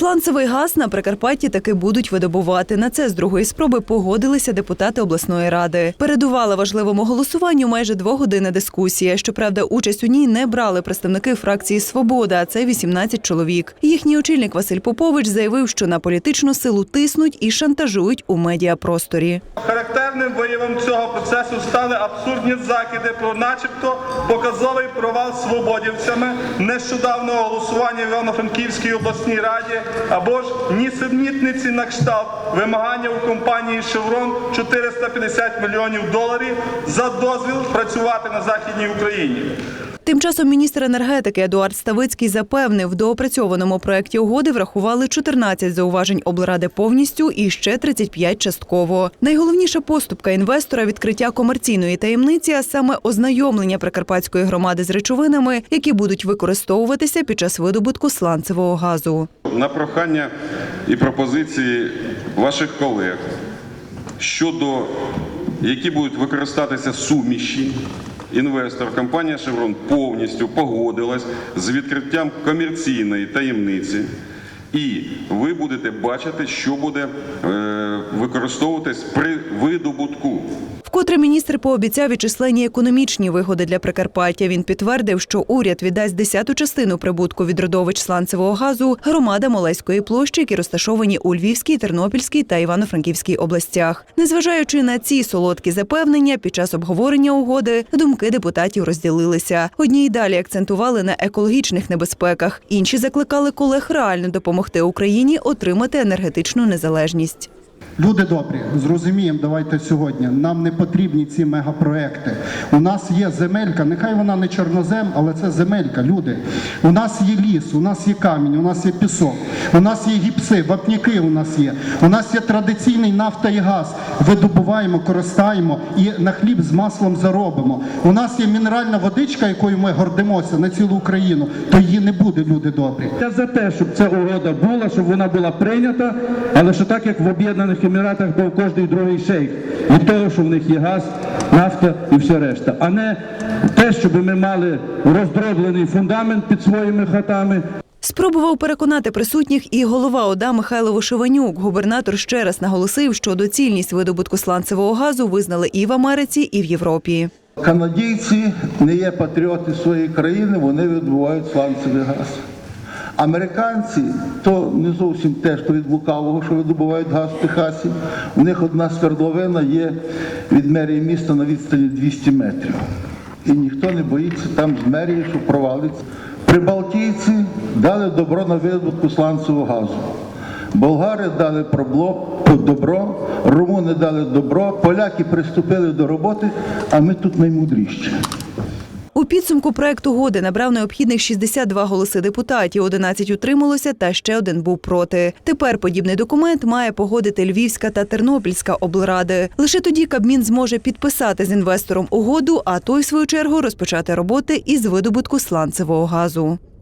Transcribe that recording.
Сланцевий газ на Прикарпатті таки будуть видобувати. На це з другої спроби погодилися депутати обласної ради. Передувала важливому голосуванню майже двогодинна дискусія. Щоправда, участь у ній не брали представники фракції Свобода, а це 18 чоловік. Їхній очільник Василь Попович заявив, що на політичну силу тиснуть і шантажують у медіапросторі. Характерним виявом цього процесу стали абсурдні закиди про начебто показовий провал свободівцями нещодавнього голосування в Івано-Франківській обласній раді або ж нісенітниці на кшталт вимагання у компанії Шеврон 450 мільйонів доларів за дозвіл працювати на Західній Україні. Тим часом міністр енергетики Едуард Ставицький запевнив, в доопрацьованому проєкті угоди врахували 14 зауважень облради повністю і ще 35 частково. Найголовніша поступка інвестора відкриття комерційної таємниці, а саме ознайомлення прикарпатської громади з речовинами, які будуть використовуватися під час видобутку сланцевого газу. на прохання і пропозиції ваших колег щодо які будуть використатися суміші. Інвестор компанія Шеврон повністю погодилась з відкриттям комерційної таємниці, і ви будете бачити, що буде е, використовуватись при видобутку. Вкотре міністр пообіцяв і численні економічні вигоди для Прикарпаття. Він підтвердив, що уряд віддасть десяту частину прибутку від родовищ сланцевого газу громадам Олеської площі, які розташовані у Львівській, Тернопільській та Івано-Франківській областях. Незважаючи на ці солодкі запевнення, під час обговорення угоди думки депутатів розділилися. Одні й далі акцентували на екологічних небезпеках, інші закликали колег реально допомогти Україні отримати енергетичну незалежність. Люди добрі, зрозуміємо, давайте сьогодні. Нам не потрібні ці мегапроекти. У нас є земелька, нехай вона не чорнозем, але це земелька, люди. У нас є ліс, у нас є камінь, у нас є пісок, у нас є гіпси, вапняки у нас є. У нас є традиційний нафта і газ. Видобуваємо, користаємо і на хліб з маслом заробимо. У нас є мінеральна водичка, якою ми гордимося на цілу Україну, то її не буде, люди добрі. Я за те, щоб ця угода була, щоб вона була прийнята, але що так, як в Об'єднаних Еміратах був кожний другий шейх. Від того, що в них є газ, нафта і все решта. А не те, щоб ми мали роздроблений фундамент під своїми хатами, Спробував переконати присутніх і голова ОДА Михайло Вишиванюк. Губернатор ще раз наголосив, що доцільність видобутку сланцевого газу визнали і в Америці, і в Європі. Канадійці не є патріоти своєї країни, вони відбувають сланцевий газ. Американці то не зовсім те, що від лукавого, що видобувають газ в Техасі. У них одна свердловина є від мерії міста на відстані 200 метрів. І ніхто не боїться там з мерії, що провалиться. Прибалтійці дали добро на видобутку сланцевого газу. Болгари дали добро, румуни дали добро, поляки приступили до роботи, а ми тут наймудріші. У підсумку проект угоди набрав необхідних 62 голоси депутатів, 11 утрималося та ще один був проти. Тепер подібний документ має погодити Львівська та Тернопільська облради. Лише тоді Кабмін зможе підписати з інвестором угоду, а той, в свою чергу, розпочати роботи із видобутку сланцевого газу.